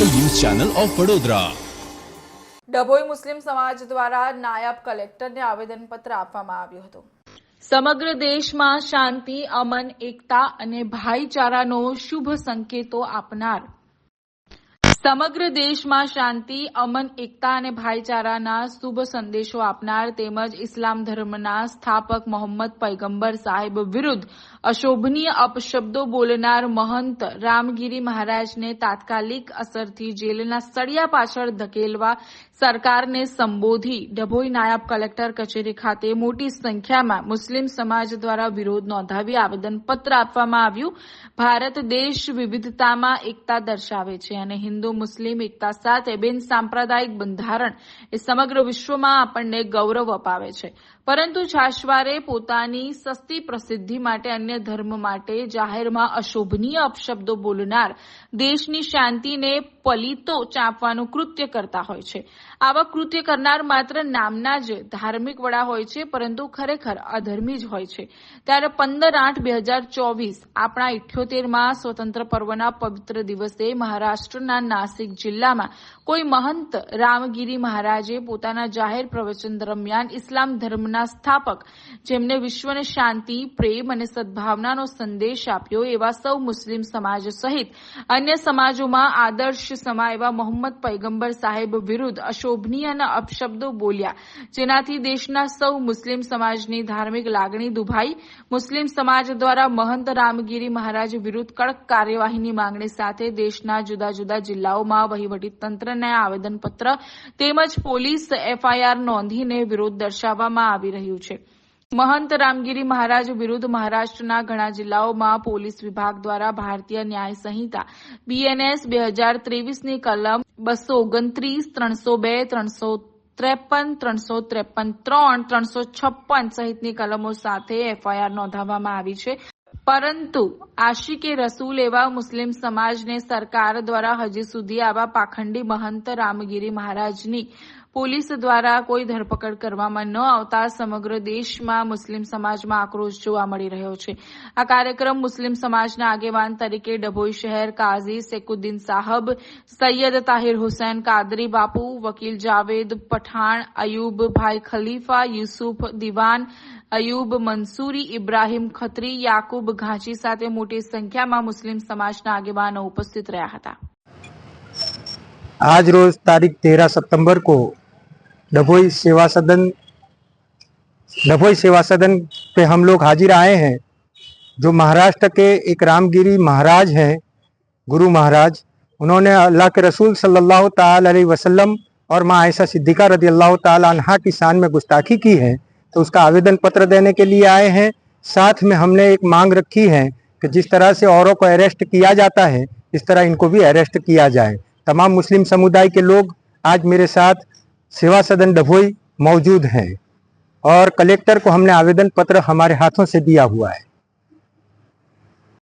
Channel of Vadodara. Dabhoi મુસ્લિમ સમાજ દ્વારા નાયબ કલેક્ટરને આવેદનપત્ર આપવામાં આવ્યું હતું. સમગ્ર દેશમાં શાંતિ અમન એકતા અને ભાઈચારાનો શુભ સંકેતો આપનાર સમગ્ર દેશમાં શાંતિ, અમન, એકતા અને ભાઈચારાના શુભ સંદેશો આપનાર તેમજ ઇસ્લામ ધર્મના સ્થાપક મોહમ્મદ પૈગંબર સાહેબ વિરુદ્ધ અશોભનીય અપશબ્દો બોલનાર મહંત રામગીરી મહારાજને તાત્કાલિક અસરથી જેલના સળિયા પાછળ ધકેલવા સરકારને સંબોધી ડભોઈ નાયબ કલેક્ટર કચેરી ખાતે મોટી સંખ્યામાં મુસ્લિમ સમાજ દ્વારા વિરોધ નોંધાવી આવેદનપત્ર આપવામાં આવ્યું. ભારત દેશ વિવિધતામાં એકતા દર્શાવે છે અને હિન્દુ મુસ્લિમ એકતા સાથે બિન સાંપ્રદાયિક બંધારણ એ સમગ્ર વિશ્વમાં આપણને ગૌરવ અપાવે છે. પરંતુ છાશવારે પોતાની સસ્તી પ્રસિદ્ધિ માટે અન્ય ધર્મ માટે જાહેરમાં અશોભનીય અપશબ્દો બોલનાર દેશની શાંતિને પલિતો ચાંપવાનું કૃત્ય કરતા હોય છે. આવા કૃત્ય કરનાર માત્ર નામના જ ધાર્મિક વડા હોય છે, પરંતુ ખરેખર અધર્મી જ હોય છે. ત્યારે પંદર આઠ બે હજાર ચોવીસ આપણા ઇઠ્યોતેરમાં સ્વતંત્ર પર્વના પવિત્ર દિવસે મહારાષ્ટ્રના નાસિક જિલ્લામાં કોઈ મહંત રામગીરી મહારાજે પોતાના જાહેર પ્રવચન દરમિયાન ઇસ્લામ ધર્મના સ્થાપક જેમને વિશ્વને શાંતિ, પ્રેમ અને સદભાવનાનો સંદેશ આપ્યો એવા સૌ મુસ્લિમ સમાજ સહિત અન્ય સમાજોમાં આદર્શ સમા એવા મોહમ્મદ પૈગંબર સાહેબ વિરુદ્ધ અશોભનીય અને અપશબ્દો બોલ્યા. જેનાથી દેશના સૌ મુસ્લિમ સમાજની ધાર્મિક લાગણી દુભાઈ. મુસ્લિમ સમાજ દ્વારા મહંત રામગીરી મહારાજ વિરુદ્ધ કડક કાર્યવાહીની માંગણી સાથે દેશના જુદા જુદા જિલ્લાઓમાં વહીવટી તંત્રને આવેદનપત્ર તેમજ પોલીસ એફઆઈઆર નોંધીને વિરોધ દર્શાવવામાં આવી રહ્યું છે. મહંત રામગીરી મહારાજ વિરુદ્ધ મહારાષ્ટ્રના ઘણા જિલ્લાઓમાં પોલીસ વિભાગ દ્વારા ભારતીય ન્યાય સંહિતા બીએનએસ બે હજાર ત્રેવીસની કલમ બસો ઓગણત્રીસ, ત્રણસો બે, ત્રણસો ત્રેપન ત્રણસો ત્રેપન ત્રણ, ત્રણસો છપ્પન સહિતની કલમો સાથે એફઆઈઆર નોંધાવવામાં આવી છે. પરંતુ આશિકે રસૂલ એવા મુસ્લિમ સમાજને સરકાર દ્વારા હજી સુધી આવા પાખંડી મહંત રામગીરી મહારાજની પોલીસ દ્વારા કોઈ ધરપકડ કરવામાં ન આવતા સમગ્ર દેશમાં મુસ્લિમ સમાજમાં આક્રોશ જોવા મળી રહ્યો છે આ કાર્યક્રમ મુસ્લિમ સમાજના આગેવાન તરીકે ડભોઈ શહેર કાઝી સેકુદ્દીન સાહબ સૈયદ તાહિર હુસૈન કાદરી બાપુ વકીલ જાવેદ પઠાણ અયુબ ભાઈ ખલીફા યુસુફ દિવાન અયુબ મંસૂરી ઇબ્રાહીમ ખત્રી યાકુબ ઘાંચી સાથે મોટી સંખ્યામાં મુસ્લિમ સમાજના આગેવાનો ઉપસ્થિત રહ્યા હતા आज रोज तारीख तेरह सितंबर को डभोई सेवा सदन डभोई सेवा सदन पे हम लोग हाजिर आए हैं, जो महाराष्ट्र के एक रामगिरी महाराज हैं, गुरु महाराज। उन्होंने अल्लाह के रसूल सल्लल्लाहु अलैहि वसल्लम और माँ आयशा सिद्दीक़ा रदी अल्लाह तहा की शान में गुस्ताखी की है तो उसका आवेदन पत्र देने के लिए आए हैं। साथ में हमने एक मांग रखी है कि जिस तरह से औरों को अरेस्ट किया जाता है, इस तरह इनको भी अरेस्ट किया जाए। तमाम मुस्लिम समुदाय के लोग आज मेरे साथ सेवा सदन डभोई मौजूद हैं और कलेक्टर को हमने आवेदन पत्र हमारे हाथों से दिया हुआ है